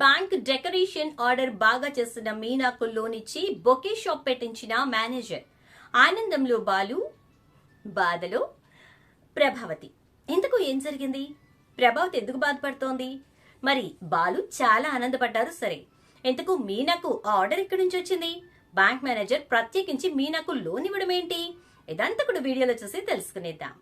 Bank decoration order బాగా చేసిన మీనాకు లోన్ ఇచ్చి బొకే షాప్ పెట్టించిన మేనేజర్ ఆనందంలో బాలు బాధలో ప్రభావతి. ఎందుకు? ఏం జరిగింది? ప్రభావతి ఎందుకు బాధపడుతోంది? మరి బాలు చాలా ఆనందపడ్డారు సరే. ఎందుకు? మీనాకు ఆ ఆర్డర్ ఎక్కడి నుంచి వచ్చింది? బ్యాంక్ మేనేజర్ ప్రత్యేకించి మీనాకు లోన్ ఇవ్వడం ఏంటి? ఇదంతా కూడా వీడియోలో చూసి తెలుసుకునేద్దాం.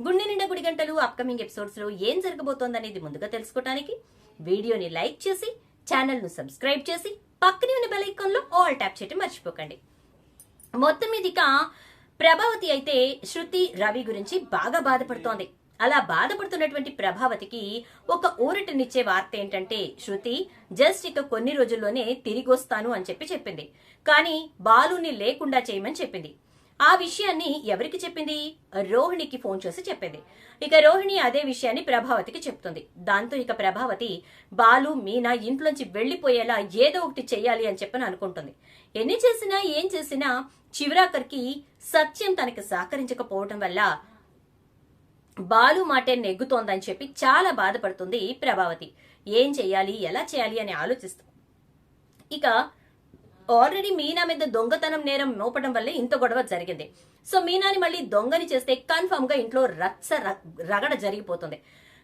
గుండె నిండా గుడి గంటలు అప్కమింగ్ ఎపిసోడ్స్లో ఏం జరగబోతోందనేది ముందుగా తెలుసుకోవడానికి వీడియోని లైక్ చేసి ఛానల్ను సబ్స్క్రైబ్ చేసి పక్కనే ఉన్న బెల్ ఆల్ ట్యాప్ చేయటం మర్చిపోకండి. మొత్తం మీదిగా ప్రభావతి అయితే శృతి రవి గురించి బాగా బాధపడుతోంది. అలా బాధపడుతున్నటువంటి ప్రభావతికి ఒక ఊరటనిచ్చే వార్త ఏంటంటే శృతి జస్ట్ ఇక కొన్ని రోజుల్లోనే తిరిగి వస్తాను అని చెప్పి చెప్పింది. కానీ బాలుని లేకుండా చేయమని చెప్పింది. ఆ విషయాన్ని ఎవరికి చెప్పింది? రోహిణికి ఫోన్ చేసి చెప్పింది. ఇక రోహిణి అదే విషయాన్ని ప్రభావతికి చెప్తుంది. దాంతో ఇక ప్రభావతి బాలు మీనా ఇంట్లోంచి వెళ్ళిపోయేలా ఏదో ఒకటి చెయ్యాలి అని చెప్పని అనుకుంటుంది. ఎన్ని చేసినా ఏం చేసినా చివరాఖరికి సత్యం తనకి సహకరించకపోవటం వల్ల బాలు మాటే నెగ్గుతోందని చెప్పి చాలా బాధపడుతుంది ప్రభావతి. ఏం చేయాలి ఎలా చేయాలి? అని ఆలోచిస్తూ. ఇక ఆల్రెడీ మీనా మీద దొంగతనం నేరం మోపడం వల్లే ఇంత గొడవ జరిగింది. సో మీనాని మళ్ళీ దొంగని చేస్తే కన్ఫర్మ్గా ఇంట్లో రచ్చ రగడ జరిగిపోతుంది.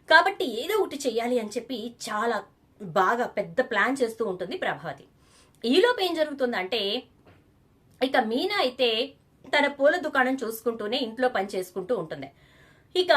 కాబట్టి ఏదో ఒకటి చెయ్యాలి అని చెప్పి చాలా బాగా పెద్ద ప్లాన్ చేస్తూ ఉంటుంది ప్రభావతి. ఈలోపు ఏం జరుగుతుందంటే ఇక మీనా అయితే తన పూల దుకాణం చూసుకుంటూనే ఇంట్లో పని చేసుకుంటూ ఉంటుంది. ఇక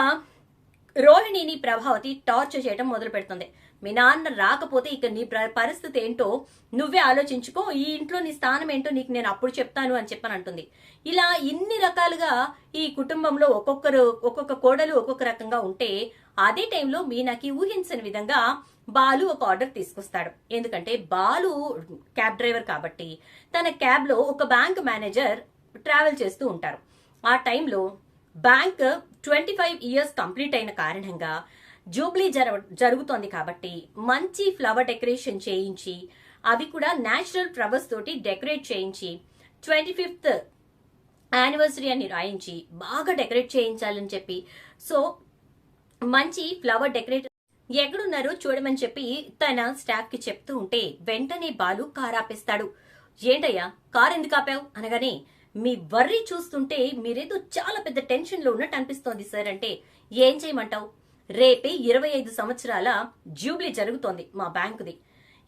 నీ ప్రభావతి టార్చర్ చేయడం మొదలు పెడుతుంది మీ నాన్న రాకపోతే ఇక నీ ప్ర- పరిస్థితి ఏంటో నువ్వే ఆలోచించుకో. ఈ ఇంట్లో నీ స్థానం ఏంటో నీకు నేను అప్పుడు చెప్తాను అని చెప్పని అంటుంది. ఇలా ఇన్ని రకాలుగా ఈ కుటుంబంలో ఒక్కొక్కరు ఒక్కొక్క కోడలు ఒక్కొక్క రకంగా ఉంటే అదే టైంలో మీనాకి ఊహించని విధంగా బాలు ఒక ఆర్డర్ తీసుకొస్తాడు. ఎందుకంటే బాలు క్యాబ్ డ్రైవర్ కాబట్టి తన క్యాబ్లో ఒక బ్యాంక్ మేనేజర్ ట్రావెల్ చేస్తూ ఉంటారు. ఆ టైంలో bank twenty five years complete అయిన కారణంగా జూబ్లీ జర జరుగుతోంది కాబట్టి మంచి ఫ్లవర్ డెకరేషన్ చేయించి అవి కూడా నేచురల్ ఫ్లవర్స్ తోటి డెకరేట్ చేయించి ట్వంటీ ఫిఫ్త్ యానివర్సరీ అని రాయించి బాగా డెకరేట్ చేయించాలని చెప్పి సో మంచి ఫ్లవర్ డెకరేట్ ఎక్కడున్నారో చూడమని చెప్పి తన స్టాఫ్కి చెప్తూ ఉంటే వెంటనే బాలు కారు ఆపేస్తాడు ఏంటయ్యా కార్ ఎందుకు ఆపావు? అనగానే మీ వర్రీ చూస్తుంటే మీరేదో చాలా పెద్ద టెన్షన్లో ఉన్నట్టు అనిపిస్తోంది సార్. అంటే ఏం చేయమంటావు? రేపే ఇరవై ఐదు సంవత్సరాల జూబ్లీ జరుగుతోంది మా బ్యాంకుది.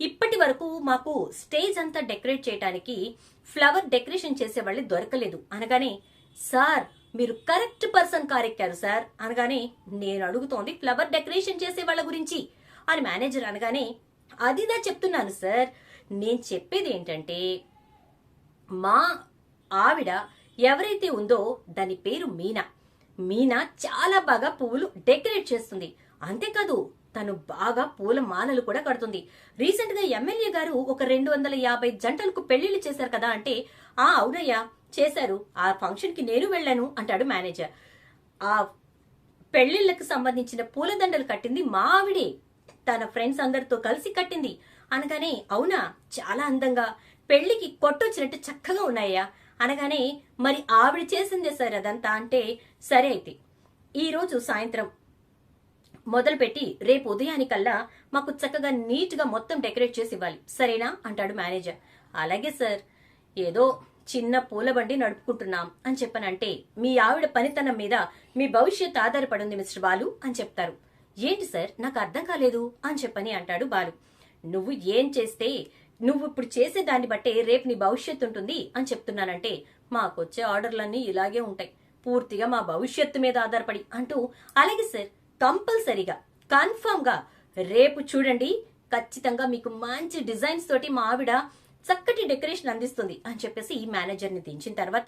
ఇప్పటి వరకు మాకు స్టేజ్ అంతా డెకరేట్ చేయడానికి ఫ్లవర్ డెకరేషన్ చేసే వాళ్ళు దొరకలేదు. అనగానే సార్ మీరు కరెక్ట్ పర్సన్ కారెక్కారు సార్. అనగానే నేను అడుగుతోంది ఫ్లవర్ డెకరేషన్ చేసే వాళ్ళ గురించి. అని మేనేజర్ అనగానే అదిదా చెప్తున్నాను సార్. నేను చెప్పేది ఏంటంటే మా ఆవిడ ఎవరైతే ఉందో దాని పేరు మీనా. మీనా చాలా బాగా పువ్వులు డెకరేట్ చేస్తుంది. అంతేకాదు తను బాగా పూల మాలలు కూడా కడుతుంది. రీసెంట్గా ఎమ్మెల్యే గారు ఒక రెండు వందల యాభై జంటలకు పెళ్ళిళ్ళు చేశారు కదా అంటే ఆ అవునయ్యా చేశారు. ఆ ఫంక్షన్కి నేను వెళ్ళాను అంటాడు మేనేజర్. ఆ పెళ్ళిళ్ళకు సంబంధించిన పూలదండలు కట్టింది మా ఆవిడే. తన ఫ్రెండ్స్ అందరితో కలిసి కట్టింది. అనగానే అవునా చాలా అందంగా. పెళ్ళికి కొట్టొచ్చినట్టు చక్కగా ఉన్నాయా అనగానే మరి ఆవిడ చేసిందే సార్ అదంతా? అంటే సరే అయితే ఈరోజు సాయంత్రం మొదలుపెట్టి రేపు ఉదయానికల్లా మాకు చక్కగా నీట్గా మొత్తం డెకరేట్ చేసి ఇవ్వాలి. సరేనా? అంటాడు మేనేజర్. అలాగే సార్ ఏదో చిన్న పూల బండి నడుపుకుంటున్నాం అని చెప్పనంటే మీ ఆవిడ పనితనం మీద మీ భవిష్యత్ ఆధారపడి ఉంది మిస్టర్ బాలు అని చెప్తారు. ఏంటి సార్ నాకు అర్థం కాలేదు అని చెప్పని అంటాడు బాలు. నువ్వు ఏం చేస్తే నువ్వు ఇప్పుడు చేసే దాన్ని బట్టే రేపు నీ భవిష్యత్తు ఉంటుంది అని చెప్తున్నానంటే మాకొచ్చే ఆర్డర్లన్నీ ఇలాగే ఉంటాయి. పూర్తిగా మా భవిష్యత్తు మీద ఆధారపడి అంటూ అలాగే సార్ కంపల్సరీగా కన్ఫామ్గా రేపు చూడండి ఖచ్చితంగా మీకు మంచి డిజైన్స్ తోటి మా ఆవిడ చక్కటి డెకరేషన్ అందిస్తుంది అని చెప్పేసి ఈ మేనేజర్ని దించిన తర్వాత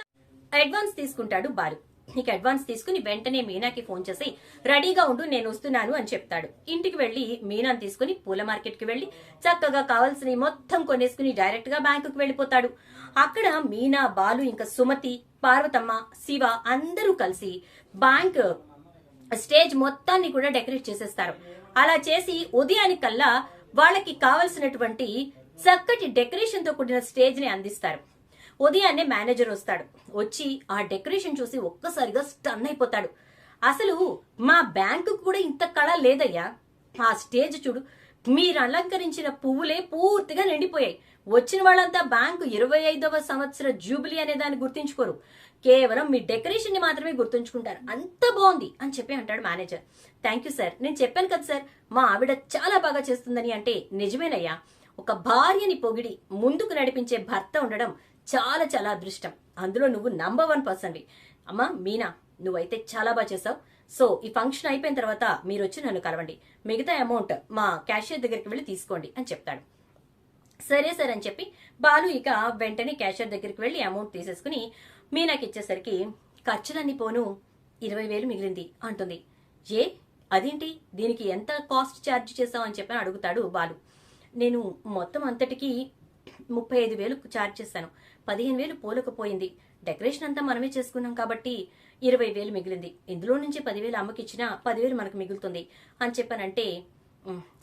అడ్వాన్స్ తీసుకుంటాడు బాలు. నీకు అడ్వాన్స్ తీసుకుని వెంటనే మీనాకి ఫోన్ చేసి రెడీగా ఉండు నేను వస్తున్నాను అని చెప్తాడు. ఇంటికి వెళ్ళి మీనాని తీసుకుని పూల మార్కెట్కి వెళ్ళి చక్కగా కావాల్సిన మొత్తం కొనేసుకుని డైరెక్ట్గా బ్యాంకుకి వెళ్ళిపోతాడు అక్కడ మీనా బాలు ఇంకా సుమతి పార్వతమ్మ శివ అందరూ కలిసి బ్యాంక్ స్టేజ్ మొత్తాన్ని కూడా డెకరేట్ చేసేస్తారు. అలా చేసి ఉదయానికల్లా వాళ్ళకి కావలసినటువంటి చక్కటి డెకరేషన్తో కూడిన స్టేజ్ని అందిస్తారు. ఉదయాన్నే మేనేజర్ వస్తాడు. వచ్చి ఆ డెకరేషన్ చూసి ఒక్కసారిగా స్టన్ అయిపోతాడు. అసలు మా బ్యాంకు కూడా ఇంత కళ లేదయ్యా. ఆ స్టేజ్ చూడు మీరు అలంకరించిన పువ్వులే పూర్తిగా నిండిపోయాయి. వచ్చిన వాళ్ళంతా బ్యాంకు ఇరవై ఐదవ సంవత్సర జూబిలీ అనే దాన్ని గుర్తించుకోరు. కేవలం మీ డెకరేషన్ని మాత్రమే గుర్తుంచుకుంటారు. అంత బాగుంది అని చెప్పి అంటాడు మేనేజర్. Thank you sir. నేను చెప్పాను కదా సార్ మా ఆవిడ చాలా బాగా చేస్తుందని అంటే నిజమేనయ్యా. ఒక భార్యని పొగిడి ముందుకు నడిపించే భర్త ఉండడం చాలా చాలా అదృష్టం. అందులో నువ్వు నంబర్ వన్ పర్సన్వి అమ్మా మీనా నువ్వైతే చాలా బాగా చేసావు. సో ఈ ఫంక్షన్ అయిపోయిన తర్వాత మీరు వచ్చి నన్ను కలవండి. మిగతా అమౌంట్ మా క్యాషియర్ దగ్గరికి వెళ్ళి తీసుకోండి అని చెప్తాడు. సరే సరే అని చెప్పి బాలు ఇక వెంటనే క్యాషియర్ దగ్గరికి వెళ్ళి అమౌంట్ తీసేసుకుని మీనాకి ఇచ్చేసరికి ఖర్చులన్నీ పోను ఇరవై వేలు మిగిలింది అంటుంది. ఏ? అదేంటి? దీనికి ఎంత కాస్ట్ ఛార్జ్ చేసావు? అని చెప్పి అడుగుతాడు బాలు. నేను మొత్తం అంతటికి ముప్పై ఐదు వేలు ఛార్జ్ చేశాను. పదిహేను వేలు పోలకపోయింది. డెకరేషన్ అంతా మనమే చేసుకున్నాం కాబట్టి ఇరవై వేలు మిగిలింది. ఇందులో నుంచి పదివేలు అమ్మకిచ్చినా పదివేలు మనకు మిగులుతుంది. అని చెప్పానంటే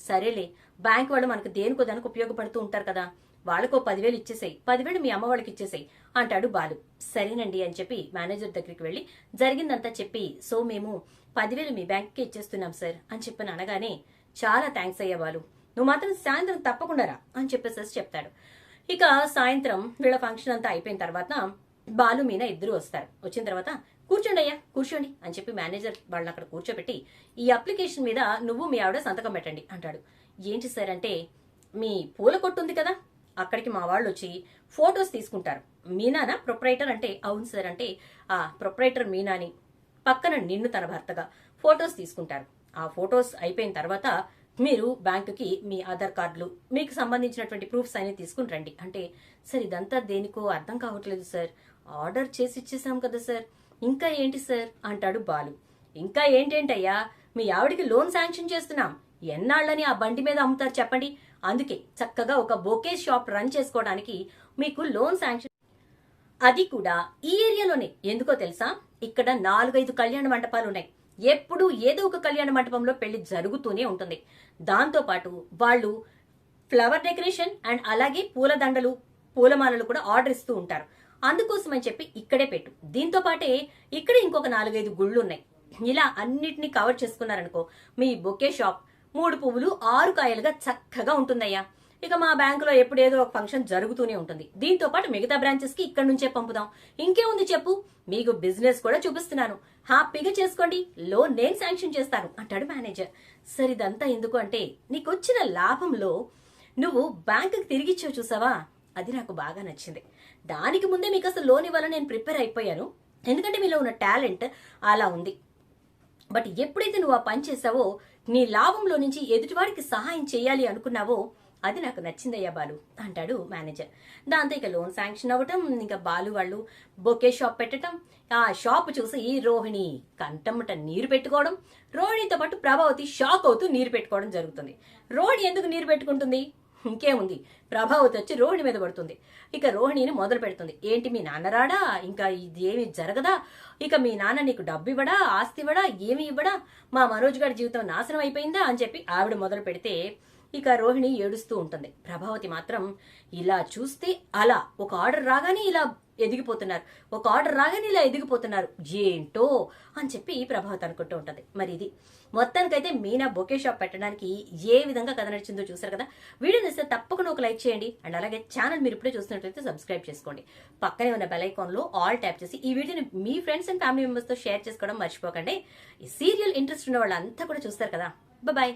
సరేలే. బ్యాంక్ వాళ్ళు మనకు దేనికో దానికి ఉపయోగపడుతూ ఉంటారు కదా. వాళ్ళకో పదివేలు ఇచ్చేసాయి. పదివేలు మీ అమ్మ వాళ్ళకి ఇచ్చేసాయి అంటాడు బాలు. సరేనండి అని చెప్పి మేనేజర్ దగ్గరికి వెళ్ళి జరిగిందంతా చెప్పి సో మేము పదివేలు మీ బ్యాంక్కి ఇచ్చేస్తున్నాం సార్ అని చెప్పని అనగానే చాలా థ్యాంక్స్ అయ్యా బాలు. నువ్వు మాత్రం సాయంత్రం తప్పకుండా రా అని చెప్పేసి చెప్తాడు. ఇక సాయంత్రం వీళ్ళ ఫంక్షన్ అంతా అయిపోయిన తర్వాత బాలు మీనా ఇద్దరు వస్తారు. వచ్చిన తర్వాత కూర్చోండి అయ్యా కూర్చోండి అని చెప్పి మేనేజర్ వాళ్ళని అక్కడ కూర్చోబెట్టి ఈ అప్లికేషన్ మీద నువ్వు మీ ఆవిడ సంతకం పెట్టండి అంటాడు. ఏంటి సార్ అంటే మీ పూల కొట్టు ఉంది కదా అక్కడికి మా వాళ్ళు వచ్చి ఫొటోస్ తీసుకుంటారు. మీనానా ప్రొపరైటర్ అంటే అవును సార్ అంటే ఆ ప్రొపరైటర్ మీనాని పక్కన నిన్ను తన భర్తగా ఫొటోస్ తీసుకుంటారు. ఆ ఫొటోస్ అయిపోయిన తర్వాత మీరు బ్యాంకుకి మీ ఆధార్ కార్డులు మీకు సంబంధించినటువంటి ప్రూఫ్స్ అనేవి తీసుకుని రండి. అంటే సార్ ఇదంతా దేనికో అర్థం కావట్లేదు సార్. ఆర్డర్ చేసి ఇచ్చేసాం కదా సార్. ఇంకా ఏంటి సార్? అంటాడు బాలు. ఇంకా ఏంటేంటయ్యా? మీ ఆవిడికి లోన్ శాంక్షన్ చేస్తున్నాం. ఎన్నాళ్ళని ఆ బండి మీద అమ్ముతారు చెప్పండి. అందుకే చక్కగా ఒక బొకే షాప్ రన్ చేసుకోవడానికి మీకు లోన్ శాంక్షన్ అది కూడా ఈ ఏరియాలోనే. ఎందుకో తెలుసా? ఇక్కడ నాలుగైదు కళ్యాణ మండపాలు ఉన్నాయి ఎప్పుడూ ఏదో ఒక కళ్యాణ మండపంలో పెళ్ళి జరుగుతూనే ఉంటుంది. దాంతోపాటు వాళ్ళు ఫ్లవర్ డెకరేషన్ అండ్ అలాగే పూలదండలు పూలమాలలు కూడా ఆర్డర్ ఇస్తూ ఉంటారు. అందుకోసమని చెప్పి ఇక్కడే పెట్టు. దీంతో పాటే ఇక్కడ ఇంకొక నాలుగైదు గుళ్ళు ఉన్నాయి ఇలా అన్నిటిని కవర్ చేసుకున్నారనుకో మీ బొకే షాప్ మూడు పువ్వులు ఆరు కాయలుగా చక్కగా ఉంటుందయ్యా. ఇక మా బ్యాంకులో ఎప్పుడేదో ఒక ఫంక్షన్ జరుగుతూనే ఉంటుంది. దీంతో పాటు మిగతా బ్రాంచెస్కి ఇక్కడ నుంచే పంపుదాం. ఇంకేముంది చెప్పు? మీకు బిజినెస్ కూడా చూపిస్తున్నాను. హ్యాపీగా చేసుకోండి. లోన్ నేను శాంక్షన్ చేస్తాను అంటాడు మేనేజర్. సరే ఇదంతా ఎందుకు అంటే నీకు వచ్చిన లాభంలో నువ్వు బ్యాంకుకి తిరిగిచ్చావు చూసావా? అది నాకు బాగా నచ్చింది. దానికి ముందే మీకు అసలు లోన్ ఇవ్వాలని నేను ప్రిపేర్ అయిపోయాను. ఎందుకంటే మీలో ఉన్న టాలెంట్ అలా ఉంది. బట్ ఎప్పుడైతే నువ్వు ఆ పని చేసావో నీ లాభంలో నుంచి ఎదుటివాడికి సహాయం చేయాలి అనుకున్నావో అది నాకు నచ్చిందయ్యా బాలు అంటాడు మేనేజర్. దాంతో ఇక లోన్ శాంక్షన్ అవ్వటం ఇంకా బాలు వాళ్ళు బొకే షాప్ పెట్టడం ఆ షాప్ చూసి ఈ రోహిణి కంటమ్మట నీరు పెట్టుకోవడం రోహిణితో పాటు ప్రభావతి షాక్ అవుతూ నీరు పెట్టుకోవడం జరుగుతుంది. రోహిణి ఎందుకు నీరు పెట్టుకుంటుంది? ఇంకేముంది? ప్రభావతి వచ్చి రోహిణి మీద పడుతుంది. ఇక రోహిణిని మొదలు పెడుతుంది. ఏంటి మీ నాన్న రాడా? ఇంకా ఇది ఏమి జరగదా? ఇక మీ నాన్న నీకు డబ్బు ఇవ్వడా? ఆస్తి ఇవ్వడా? ఏమి ఇవ్వడా? మా మనోజ్ గారి జీవితం నాశనం అయిపోయిందా? అని చెప్పి ఆవిడ మొదలు పెడితే ఇక రోహిణి ఏడుస్తూ ఉంటుంది. ప్రభావతి మాత్రం ఇలా చూస్తే అలా ఒక ఆర్డర్ రాగానే ఇలా ఎదిగిపోతున్నారు. ఒక ఆర్డర్ రాగానే ఇలా ఎదిగిపోతున్నారు. ఏంటో అని చెప్పి ప్రభావతి అనుకుంటూ ఉంటుంది. మరి ఇది మొత్తానికైతే మీనా బొకే షాప్ పెట్టడానికి ఏ విధంగా కథ నడిచిందో చూసారు కదా? వీడియో నచ్చితే తప్పకుండా ఒక లైక్ చేయండి. అండ్ అలాగే ఛానల్ మీరు ఇప్పుడే చూస్తున్నట్లయితే సబ్స్క్రైబ్ చేసుకోండి. పక్కనే ఉన్న బెల్ ఐకాన్లో ఆల్ ట్యాప్ చేసి ఈ వీడియోని మీ ఫ్రెండ్స్ అండ్ ఫ్యామిలీ మెంబర్స్తో షేర్ చేసుకోవడం మర్చిపోకండి. ఈ సీరియల్ ఇంట్రెస్ట్ ఉన్న వాళ్ళంతా కూడా చూస్తారు కదా. బాయ్